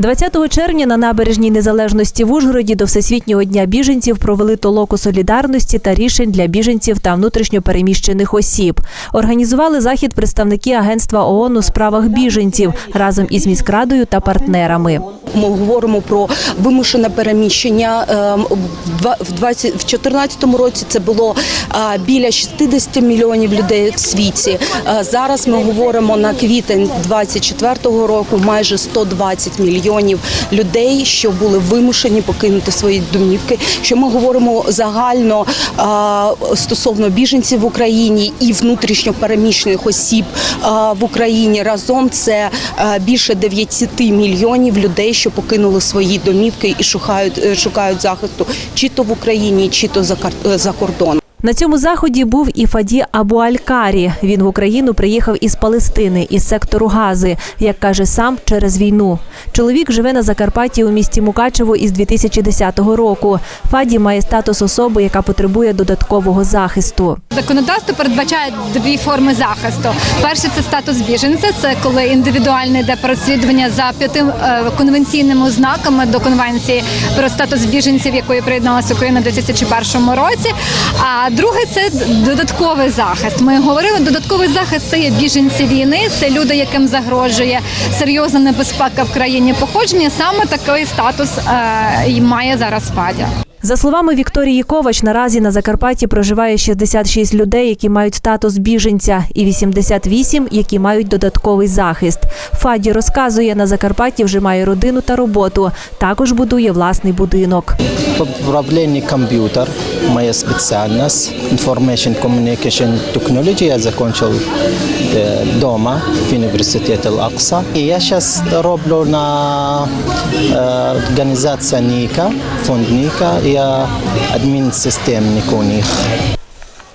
20 червня на набережній незалежності в Ужгороді до Всесвітнього дня біженців провели толоку солідарності та рішень для біженців та внутрішньопереміщених осіб. Організували захід представники агентства ООН у справах біженців разом із міськрадою та партнерами. Ми говоримо про вимушене переміщення. Ем, в два- В 20 2014 році це було біля 60 мільйонів людей в світі. Е, Зараз ми говоримо на квітень 2024 року майже 120 мільйонів людей, що були вимушені покинути свої домівки. Що ми говоримо загально стосовно біженців в Україні і внутрішньо переміщених осіб в Україні разом це більше 9 мільйонів людей, що покинули свої домівки і шукають е, шукають захисту чи то в Україні, чи то за е, кордоном. На цьому заході був і Фаді Абу Аль-Карі. Він в Україну приїхав із Палестини, із сектору Гази, як каже сам, через війну. Чоловік живе на Закарпатті у місті Мукачево із 2010 року. Фаді має статус особи, яка потребує додаткового захисту. Законодавство передбачає дві форми захисту. Перше це статус біженця, це коли індивідуальне йде переслідування за п'яти е, конвенційними ознаками до конвенції про статус біженців, якої приєдналася Україна у 2001 році. А друге це додатковий захист. Ми говорили, додатковий захист це є біженці війни, це люди, яким загрожує серйозна небезпека в країні походження. Саме такий статус е, має зараз ФАДЯ. За словами Вікторії Ковач, наразі на Закарпатті проживає 66 людей, які мають статус біженця, і 88, які мають додатковий захист. Фаді розказує, на Закарпатті вже має родину та роботу. Також будує власний будинок. Управління комп'ютер, моя спеціальність, Information Communication Technology, я закінчив вдома в університеті Ал-Акса. І я зараз роблю на е, організація НІКа, фонд НІКа, я адмінсистемник у них.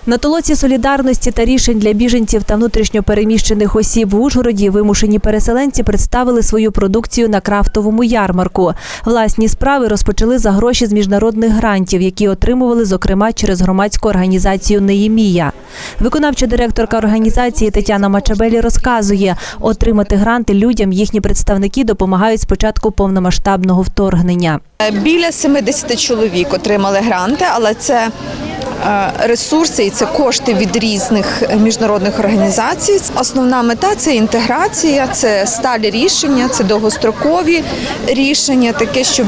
На толоці солідарності та рішень для біженців та внутрішньопереміщених осіб в Ужгороді вимушені переселенці представили свою продукцію на крафтовому ярмарку. Власні справи розпочали за гроші з міжнародних грантів, які отримували, зокрема, через громадську організацію Неємія. Виконавча директорка організації Тетяна Мачабелі розказує, отримати гранти людям їхні представники допомагають з початку повномасштабного вторгнення. Біля 70 чоловік отримали гранти, але це е, ресурси і це кошти від різних міжнародних організацій. Основна мета це інтеграція, це сталі рішення, це довгострокові рішення, таке, щоб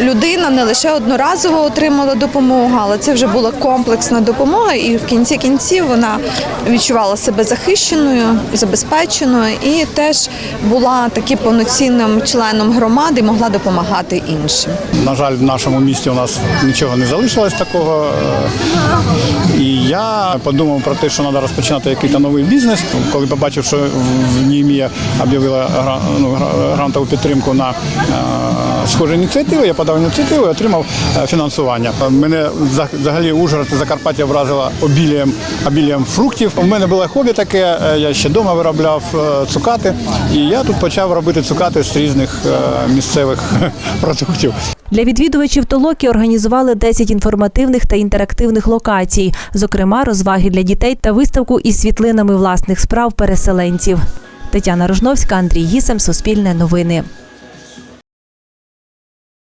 людина не лише одноразово отримала допомогу, але це вже була комплексна допомога, і в кінці кінці кінців вона відчувала себе захищеною, забезпеченою і теж була таким повноцінним членом громади, могла допомагати іншим. На жаль, в нашому місті у нас нічого не залишилось такого. Е, І я подумав про те, що треба розпочинати якийсь новий бізнес. Коли побачив, що в Німія об'явила ну, грантову підтримку на е, схожі ініціативи, я подав ініціативу і отримав е, фінансування. Мене взаг- взагалі Ужгород і Закарпаття вразила обілієм, обілієм фруктів. У мене було хобі таке, е, я ще вдома виробляв е, цукати, і я тут почав робити цукати з різних е, місцевих продуктів. Для відвідувачів толоки організували 10 інформативних та інтерактивних локацій, зокрема розваги для дітей та виставку із світлинами власних справ переселенців. Тетяна Рожновська, Андрій Гісем, Суспільне новини.